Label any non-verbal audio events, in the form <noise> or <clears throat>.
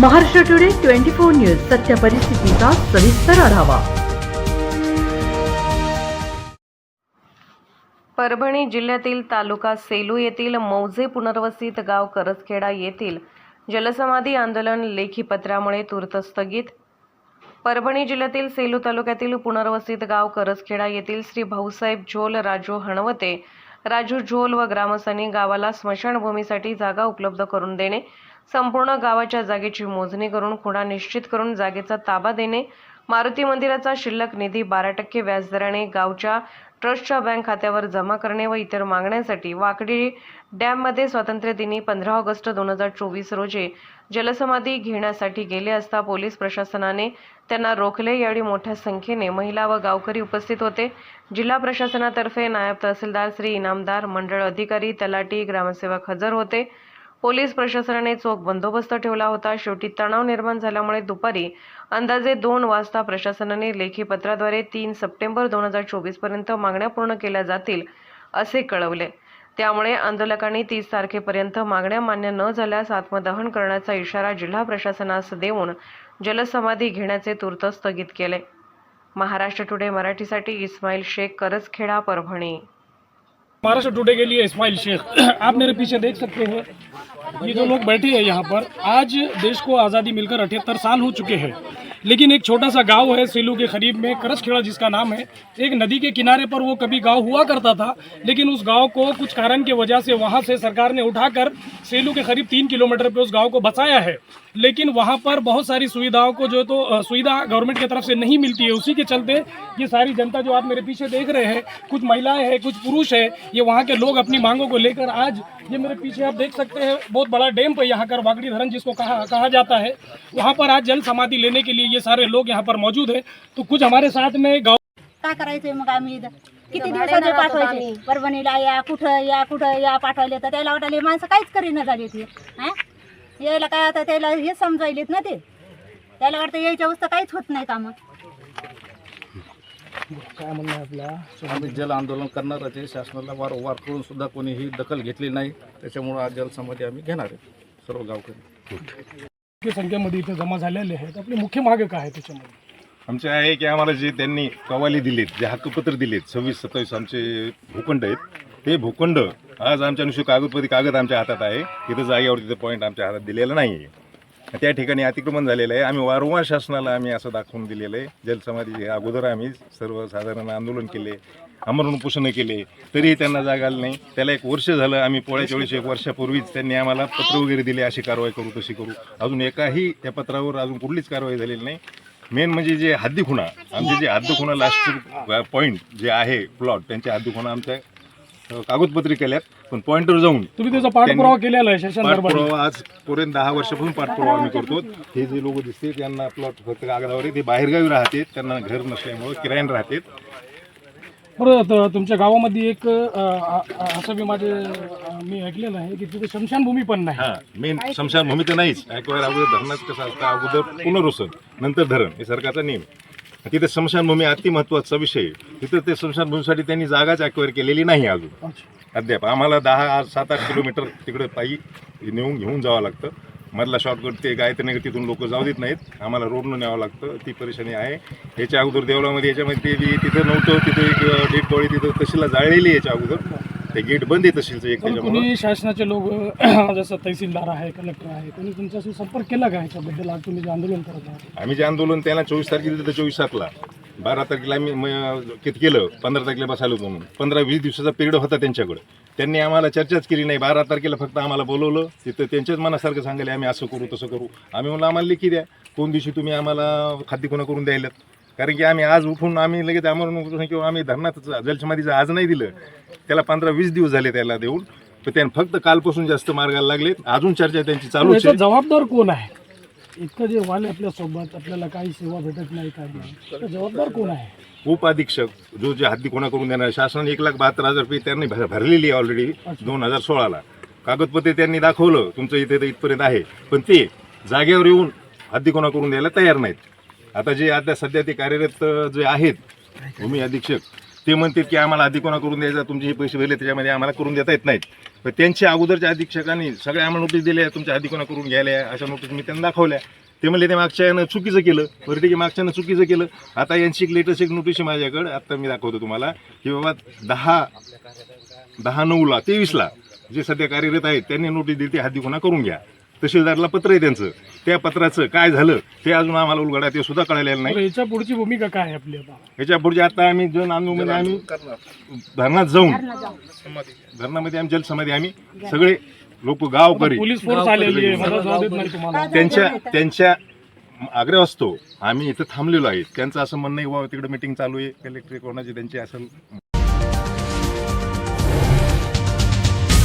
Maharashtra today twenty four news सत्य परिस्थितीचा सविस्तर आढावा. परभणी जिल्ह्यातील तालुका सेलू येथील मौजे पुनर्वसित गाव करसखेडा येथील जलसमाधी आंदोलन लेखी पत्रामुळे तूर्त स्थगित परभणी जिल्ह्यातील सेलू तालुक्यातील पुनर्वसित गाव करसखेडा येथील श्री भाऊसाहेब झोल राजू हणवते. राजू झोल व ग्रामस्थांनी गावाला स्मशानभूमीसाठी जागा उपलब्ध करून देणे. संपूर्ण गावाच्या जागेची मोजणी करून खुणा निश्चित करून जागेचा ताबा देणे मारुती मंदिराचा शिल्लक निधी बारा टक्के व्याजदराने गावच्या ट्रस्टच्या बँक खात्यावर जमा करणे व इतर मागण्यांसाठी वाकडी डॅममध्ये स्वातंत्र्यदिनी पंधरा ऑगस्ट दोन हजार चोवीस रोजी जलसमाधी घेण्यासाठी गेले असता पोलीस प्रशासनाने त्यांना रोखले. यावेळी मोठ्या संख्येने महिला व गावकरी उपस्थित होते. जिल्हा प्रशासनातर्फे नायब तहसीलदार श्री इनामदार मंडळ अधिकारी तलाटी ग्रामसेवक हजर होते. पोलीस प्रशासनाने चोख बंदोबस्त ठेवला होता. शेवटी तणाव निर्माण झाल्यामुळे दुपारी अंदाजे दोन वाजता प्रशासनाने लेखी पत्राद्वारे तीन सप्टेंबर दोन हजार चोवीसपर्यंत मागण्या पूर्ण केल्या जातील असे कळवले. त्यामुळे आंदोलकांनी तीस तारखेपर्यंत मागण्या मान्य न झाल्यास आत्मदहन करण्याचा इशारा जिल्हा प्रशासनास देऊन जलसमाधी घेण्याचे तूर्त स्थगित केले. महाराष्ट्र टुडे मराठीसाठी इस्माईल शेख करजखेडा परभणी. महाराष्ट्र टुडे के लिए इस्माइल शेख. आप मेरे पीछे देख सकते हो. ये जो लोग बैठे हैं यहाँ पर। आज देश को आज़ादी मिलकर अठहत्तर साल हो चुके हैं। लेकिन एक छोटा सा गाँव है सेलू के करीब में करसखेड़ा जिसका नाम है। एक नदी के किनारे पर वो कभी गाँव हुआ करता था, लेकिन उस गाँव को कुछ कारण की वजह से वहाँ से सरकार ने उठाकर सेलू के करीब तीन किलोमीटर पे उस गाँव को बसाया है। लेकिन वहाँ पर बहुत सारी सुविधाओं को जो तो सुविधा गवर्नमेंट की तरफ़ से नहीं मिलती है, उसी के चलते ये सारी जनता जो आप मेरे पीछे देख रहे हैं, कुछ महिलाएँ हैं, कुछ पुरुष है, ये वहाँ के लोग अपनी मांगों को लेकर आज ये मेरे पीछे आप देख सकते हैं, बहुत बड़ा डैम है यहाँ कर वागड़ी धरन जिसको कहा कहा जाता है। वहाँ पर आज जल समाधि लेने के लिए ये सारे लोग यहाँ पर मौजूद है तो कुछ हमारे साथ में गाँव काय करायचंय मग आम्ही इथं? किती दिवसाचे पाठवायचे? परभणीला या कुठं या कुठं या पाठवायले तर त्याला वाटायले माणसं काहीच करीना झाली ती. हा? यायला काय आता त्याला हे समजायलेत ना ते. त्याला वाटतं यायच्या वस्तू काहीच होत नाही कामं आम्ही जल आंदोलन करणारच आहे. शासनाला वारंवार करून सुद्धा कोणीही दखल घेतली नाही. त्याच्यामुळं आज जलसमाधी आम्ही घेणार आहे. सर्व गावकरी. की संख्येमध्ये इथे जमा झालेले आहेत. आपली मुख्य मागं काय आहे त्याच्यामध्ये? आमचे आहे की आम्हाला जे त्यांनी कवाली दिलीत जे हक्कपत्र दिलेत सव्वीस सत्तावीस आमचे भूखंड आहेत. ते भूखंड आज आमच्या नुसते कागदपत्री कागद आमच्या हातात आहे. तिथं जागेवर तिथे पॉईंट आमच्या हातात दिलेला नाही आहे <laughs> त्या ठिकाणी अतिक्रमण झालेलं आहे. आम्ही वारंवार शासनाला आम्ही असं दाखवून दिलेलं आहे. जलसमाधी अगोदर आम्ही सर्वसाधारण आंदोलन केले आमरण उपोषणं केले तरीही त्यांना जागा आली नाही. त्याला एक वर्ष झालं आम्ही पोळ्याच्या वेळेस एक वर्षापूर्वीच त्यांनी आम्हाला पत्र वगैरे दिले अशी कारवाई करू तशी करू. अजून एकाही त्या पत्रावर अजून कुठलीच कारवाई झालेली नाही. मेन म्हणजे जे हद्दी खुणा आमचे जे हद्दी खुणा लास्ट पॉईंट जे आहे प्लॉट त्यांच्या हद्दी खुणा आमच्या कागदपत्री केल्यात पण पॉईंटवर जाऊन तुम्ही त्याचा पाठपुरावा केलेला आहे शासन दरबारी पाठपुरावा आजपर्यंत दहा वर्षापासून पाठपुरावा आम्ही करतो. हे जे लोक दिसते त्यांना प्लॉट फक्त कागदावर आहे. ते बाहेरगावी राहते त्यांना घर नसल्यामुळे किरायाने राहतात बरं त- तुमच्या गावामध्ये एक अ, अ, अ, असं बी माझे अ, मी ऐकलेलं आहे की तिथे शमशानभूमी पण नाही. हा मेन स्मशानभूमी तर नाहीच. ऐकवायला अगोदर धरणाचं कसं असतं अगोदर पुनर्वसन नंतर धरण हे सरकारचा नियम आहे. तिथे स्मशानभूमी अति महत्त्वाचा विषय. तिथं ते स्मशानभूमीसाठी त्यांनी जागाच अक्वायर केलेली नाही अजून. अद्याप. आम्हाला दहा सात आठ किलोमीटर तिकडे पायी नेऊन घेऊन जावं लागतं. मधला शॉर्टकट ते गायत्री नगर तिथून लोक जाऊ देत नाहीत. आम्हाला रोडनं न्यावं लागतं. ती परेशानी आहे. याच्या अगोदर देवळामध्ये याच्यामध्ये तिथं नव्हतं. तिथं एक डेड बॉडी तिथं तहसीलला जाळलेली याच्या अगोदर. ते गेट बंद आहे तहसीलचं एक पण त्याच्यामुळं? कोणी शासनाचे लोक <clears throat> जसं तहसीलदार आहे कलेक्टर आहे कोणी तुमच्याशी संपर्क केला का ह्याच्याबद्दल आज तुम्ही जे आंदोलन करत आहात. आम्ही जे आंदोलन त्याला चोवीस तारखेला दिलं चोवीस सातला. बारा तारखेला आम्ही म- किती केलं पंधरा तारखेला बसायलो म्हणून. पंधरा वीस दिवसाचा पिरियड होता त्यांच्याकडे. त्यांनी आम्हाला चर्चाच केली नाही. बारा तारखेला फक्त आम्हाला बोलवलं. तिथं त्यांच्याच मनासारखं सांगायला आम्ही असं करू तसं करू. आम्ही म्हणलं आम्हाला लिखी द्या. कोण दिवशी तुम्ही आम्हाला खाद्य कोणा करून द्यायलात कारण की आम्ही आज उठून आम्ही लगेच आम्हाला उठून किंवा आम्ही धरणात जलसमाधीचं आज नाही दिलं. त्याला पंधरा वीस दिवस झाले त्याला देऊन. तर त्यानं फक्त कालपासून जास्त मार्गाला लागलेत. अजून चर्चा त्यांची याचा आहे. जबाबदार कोण आहे? इतकं जे वाले आपल्यासोबत आपल्याला काही सेवा भेटत नाही काय नाही. त्याचा जबाबदार कोण आहे? उपाधीक्षक जो जे हद्दी कोणा करून देणार शासनाने एक लाख बहात्तर हजार रुपये त्यांनी भर- भरलेली आहे ऑलरेडी दोन हजार सोळाला. कागदपत्रे त्यांनी दाखवलं तुमचं इथे तर इथपर्यंत आहे. पण ते जागेवर येऊन हद्दी कोणा करून द्यायला तयार नाहीत. आता जे आता सध्या ते कार्यरत जे आहेत भूमी अधीक्षक ते म्हणतात की आम्हाला अधिकोना करून द्यायचा तुमचे हे पैसे भरले त्याच्यामध्ये आम्हाला करून देता येत नाहीत. पण त्यांच्या अगोदरच्या अधीक्षकांनी सगळ्या आम्हाला नोटीस दिल्या तुमच्या अधिकोना करून घ्यायला अशा नोटीस मी त्यांना दाखवल्या. ते म्हणले ते मागच्या यानं चुकीचं केलं. बरं ठीक आहे मागच्यानं चुकीचं केलं. आता यांची एक लेटेस्ट एक नोटीस आहे माझ्याकडे आत्ता मी दाखवतो तुम्हाला की बाबा दहा दहा नऊला तेवीसला जे सध्या कार्यरत आहेत त्यांनी नोटीस दिली ती कोणा करून घ्या. तहसीलदारला पत्र आहे त्यांचं. त्या पत्राचं काय झालं ते अजून आम्हाला उलगडा ते सुद्धा कळलेलं नाही. याच्या पुढची भूमिका काय आहे आपली आता? ह्याच्या पुढचे आता आम्ही जन आंदोलनामध्ये आम्ही धरणात जाऊन धरणामध्ये आम्ही जलसमाधी आम्ही. सगळे लोक गावकरी पोलीस फोर्स आलेली आहे मला जाऊ देत नाही तुम्हाला. त्यांच्या त्यांच्या आग्रह असतो. आम्ही इथं थांबलेलो आहे त्यांचं असं म्हणणं आहे बाबा तिकडे मिटिंग चालू आहे. कलेक्टर कोणाची त्यांची असं